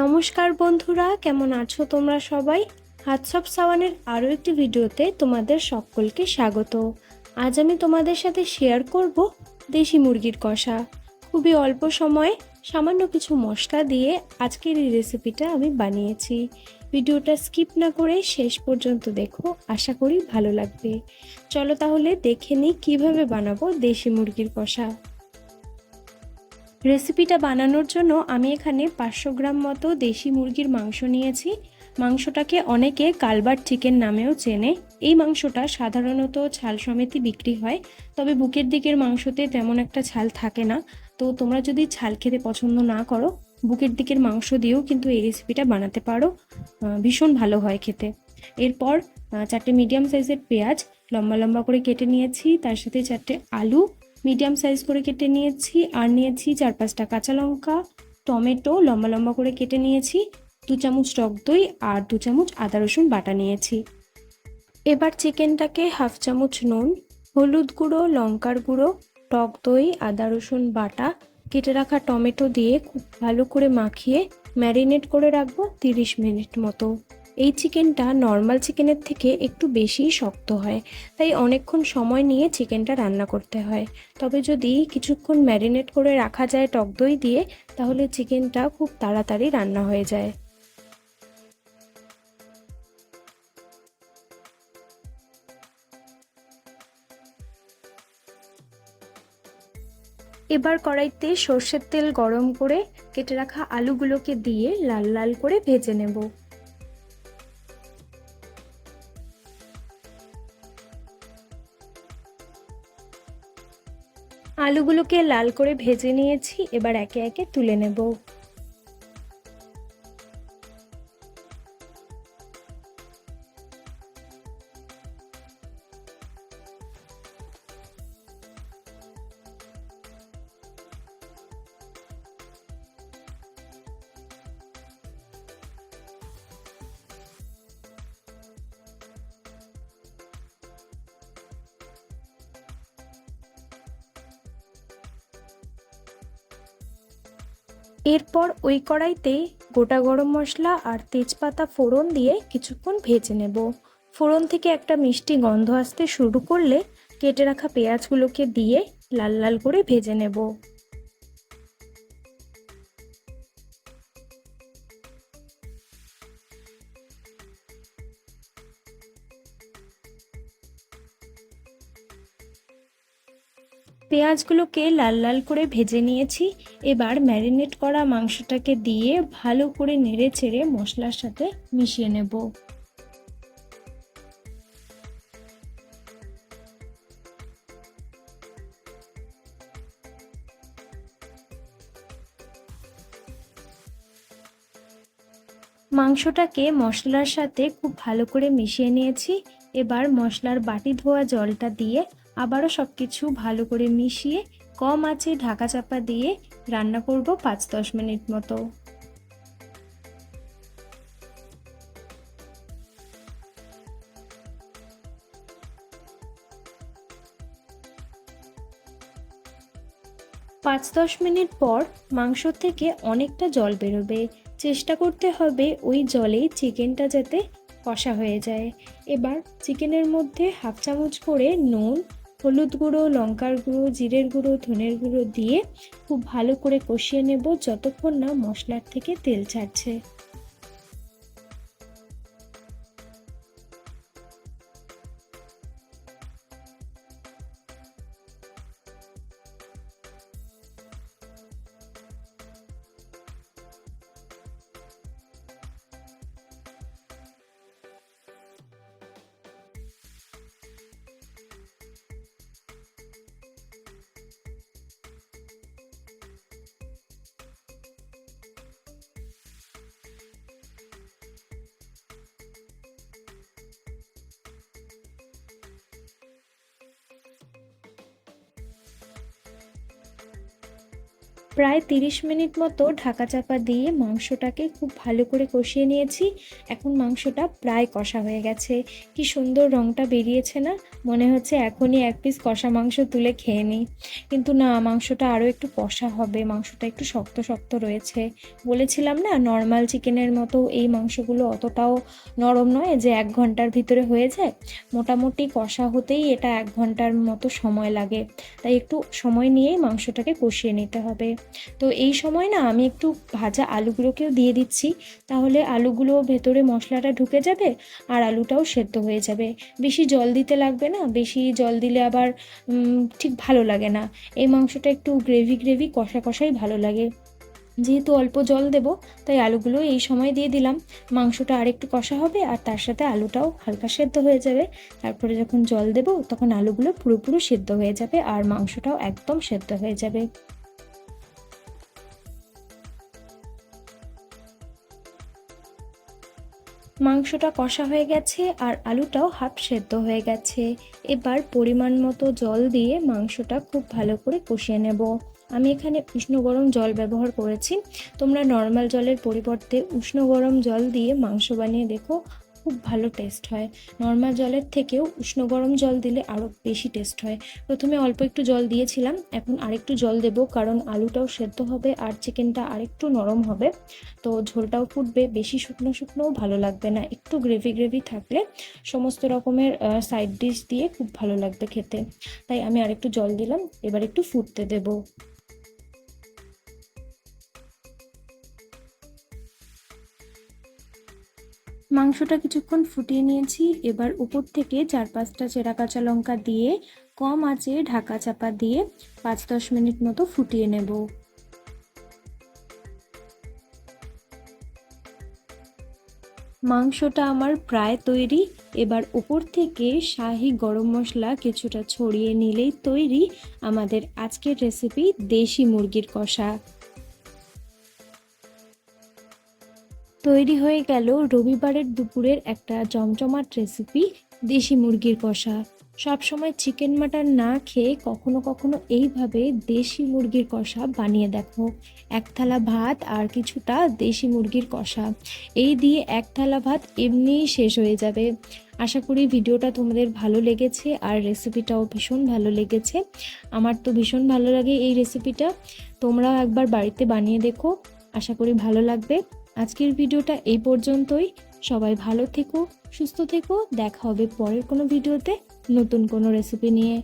নমস্কার বন্ধুরা, কেমন আছো তোমরা সবাই? হাতসব সাওয়ানের আরও একটি ভিডিওতে তোমাদের সকলকে স্বাগত। আজ আমি তোমাদের সাথে শেয়ার করব দেশি মুরগির কষা। খুবই অল্প সময়ে সামান্য কিছু মশলা দিয়ে আজকের এই রেসিপিটা আমি বানিয়েছি। ভিডিওটা স্কিপ না করে শেষ পর্যন্ত দেখো, আশা করি ভালো লাগবে। চলো তাহলে দেখে নিই কীভাবে বানাবো দেশি মুরগির কষা। রেসিপিটা বানানোর জন্য আমি এখানে পাঁচশো গ্রাম মতো দেশি মুরগির মাংস নিয়েছি। মাংসটাকে অনেকে কালবার চিকেন নামেও চেনে। এই মাংসটা সাধারণত ছাল সমেতই বিক্রি হয়, তবে বুকের দিকের মাংসতে তেমন একটা ছাল থাকে না। তো তোমরা যদি ছাল খেতে পছন্দ না করো, বুকের দিকের মাংস দিয়েও কিন্তু এই রেসিপিটা বানাতে পারো। ভীষণ ভালো হয় খেতে। এরপর চারটে মিডিয়াম সাইজের পেঁয়াজ লম্বা লম্বা করে কেটে নিয়েছি। তার সাথে চারটে আলু মিডিয়াম সাইজ করে কেটে নিয়েছি, আর নিয়েছি চার পাঁচটা কাঁচা লঙ্কা, টমেটো, লম্বা লম্বা করে কেটে নিয়েছি, দু চামচ টক দই আর দু চামচ আদা রসুন বাটা নিয়েছি। এবার চিকেনটাকে হাফ চামচ নুন, হলুদ গুঁড়ো, লঙ্কার গুঁড়ো, টক দই, আদা রসুন বাটা, কেটে রাখা টমেটো দিয়ে খুব ভালো করে মাখিয়ে ম্যারিনেট করে রাখব তিরিশ মিনিট মতো। এই চিকেনটা নর্মাল চিকেনের থেকে একটু বেশি শক্ত হয়, তাই অনেকক্ষণ সময় নিয়ে চিকেনটা রান্না করতে হয়। তবে যদি কিছুক্ষণ ম্যারিনেট করে রাখা যায় টক দই দিয়ে, তাহলে চিকেনটা খুব তাড়াতাড়ি রান্না হয়ে যায়। এবার কড়াইতে সর্ষের তেল গরম করে কেটে রাখা আলুগুলোকে দিয়ে লাল লাল করে ভেজে নেব। আলুগুলোকে লাল করে ভেজে নিয়েছি এবার একে একে তুলে নেব। এরপর ওই কড়াইতে গোটা গরম মশলা আর তেজপাতা ফোড়ন দিয়ে কিছুক্ষণ ভেজে নেব। ফোড়ন থেকে একটা মিষ্টি গন্ধ আসতে শুরু করলে কেটে রাখা পেঁয়াজগুলোকে দিয়ে লাল লাল করে ভেজে নেব। পেঁয়াজগুলোকে লাল লাল করে ভেজে নিয়েছি। এবার ম্যারিনেট করা মাংসটাকে দিয়ে ভালো করে নেড়ে চেড়ে মশলার সাথে মিশিয়ে নেব। মাংসটাকে মশলার সাথে খুব ভালো করে মিশিয়ে নিয়েছি। এবার মশলার বাটি ধোয়া জলটা দিয়ে আবারও সব কিছু ভালো করে মিশিয়ে কম আছে ঢাকা চাপা দিয়ে রান্না করব পাঁচ দশ মিনিট মতো। পাঁচ দশ মিনিট পর মাংস থেকে অনেকটা জল বেরোবে। চেষ্টা করতে হবে ওই জলে চিকেনটা যাতে কষা হয়ে যায়। এবার চিকেনের মধ্যে হাফ চামচ করে নুন, হলুদ গুঁড়ো, লঙ্কার গুঁড়ো, জিরের গুঁড়ো, ধনের গুঁড়ো দিয়ে খুব ভালো করে কষিয়ে নেব যতক্ষণ না মশলার থেকে তেল ছাড়ছে। প্রায় তিরিশ মিনিট মতো ঢাকা চাপা দিয়ে মাংসটাকে খুব ভালো করে কষিয়ে নিয়েছি। এখন মাংসটা প্রায় কষা হয়ে গেছে। কি সুন্দর রঙটা বেরিয়েছে না? মনে হচ্ছে এখনই এক পিস কষা মাংস তুলে খেয়ে নিই। কিন্তু না, মাংসটা আরও একটু কষা হবে। মাংসটা একটু শক্ত শক্ত রয়েছে। বলেছিলাম না নর্মাল চিকেনের মতো এই মাংসগুলো অতটাও নরম নয় যে এক ঘণ্টার ভিতরে হয়ে যায়? মোটামুটি কষা হতেই এটা এক ঘণ্টার মতো সময় লাগে। তাই একটু সময় নিয়েই মাংসটাকে কষিয়ে নিতে হবে। তো এই সময় না আমি একটু ভাজা আলুগুলোকেও দিয়ে দিচ্ছি। তাহলে আলুগুলো ভেতরে মশলাটা ঢুকে যাবে আর আলুটাও সেদ্ধ হয়ে যাবে। বেশি জল দিতে লাগবে না, বেশি জল দিলে আবার ঠিক ভালো লাগে না। এই মাংসটা একটু গ্রেভি গ্রেভি কষা কষাই ভালো লাগে। যেহেতু অল্প জল দেব, তাই আলুগুলো এই সময় দিয়ে দিলাম। মাংসটা আরেকটু কষা হবে আর তার সাথে আলুটাও হালকা সেদ্ধ হয়ে যাবে। তারপরে যখন জল দেব, তখন আলুগুলো পুরোপুরি সেদ্ধ হয়ে যাবে আর মাংসটাও একদম সেদ্ধ হয়ে যাবে। মাংসটা কষা হয়ে গেছে আর আলুটাও হাফ সেদ্ধ হয়ে গেছে। এবার পরিমাণ মতো জল দিয়ে মাংসটা খুব ভালো করে কষিয়ে নেব। আমি এখানে উষ্ণ গরম জল ব্যবহার করেছি। তোমরা নর্মাল জলের পরিবর্তে উষ্ণ গরম জল দিয়ে মাংস বানিয়ে দেখো। খুব ভালো টেস্ট হয়। নর্মাল জলের থেকেও উষ্ণ গরম জল দিলে আরও বেশি টেস্ট হয়। প্রথমে অল্প একটু জল দিয়েছিলাম, এখন আরেকটু জল দেবো কারণ আলুটাও সেদ্ধ হবে আর চিকেনটা আরেকটু নরম হবে। তো ঝোলটাও ফুটবে, বেশি শুকনো শুকনোও ভালো লাগবে না। একটু গ্রেভি গ্রেভি থাকলে সমস্ত রকমের সাইড ডিশ দিয়ে খুব ভালো লাগবে খেতে। তাই আমি আরেকটু জল দিলাম, এবার একটু ফুটতে দেবো। মাংসটা কিছুক্ষণ ফুটিয়ে নিয়েছি। এবার উপর থেকে চার পাঁচটা চেরা কাঁচা লঙ্কা দিয়ে, কম আঁচে ঢাকা চাপা দিয়ে পাঁচ দশ মিনিট মতো ফুটিয়ে নেব। মাংসটা আমার প্রায় তৈরি। এবার উপর থেকে শাহি গরম মশলা কিছুটা ছড়িয়ে নিলেই তৈরি আমাদের আজকের রেসিপি দেশি মুরগির কষা। তৈরি হয়ে গেল রবিবারের দুপুরের একটা জমজমাট রেসিপি দেশি মুরগির কষা। সবসময় চিকেন মাটন না খেয়ে কখনো কখনো এইভাবে দেশি মুরগির কষা বানিয়ে দেখো। এক থালা ভাত আর কিছুটা দেশি মুরগির কষা। এই দিয়ে এক থালা ভাত এমনিই শেষ হয়ে যাবে। আশা করি ভিডিওটা তোমাদের ভালো লেগেছে আর রেসিপিটাও ভীষণ ভালো লেগেছে। আমার তো ভীষণ ভালো লাগে এই রেসিপিটা তোমরাও একবার বাড়িতে বানিয়ে দেখো। আশা করি ভালো লাগবে। আজকের ভিডিওটা এই পর্যন্তই। সবাই ভালো থেকো, সুস্থ থেকো। দেখা হবে পরের কোনো ভিডিওতে নতুন কোনো রেসিপি নিয়ে।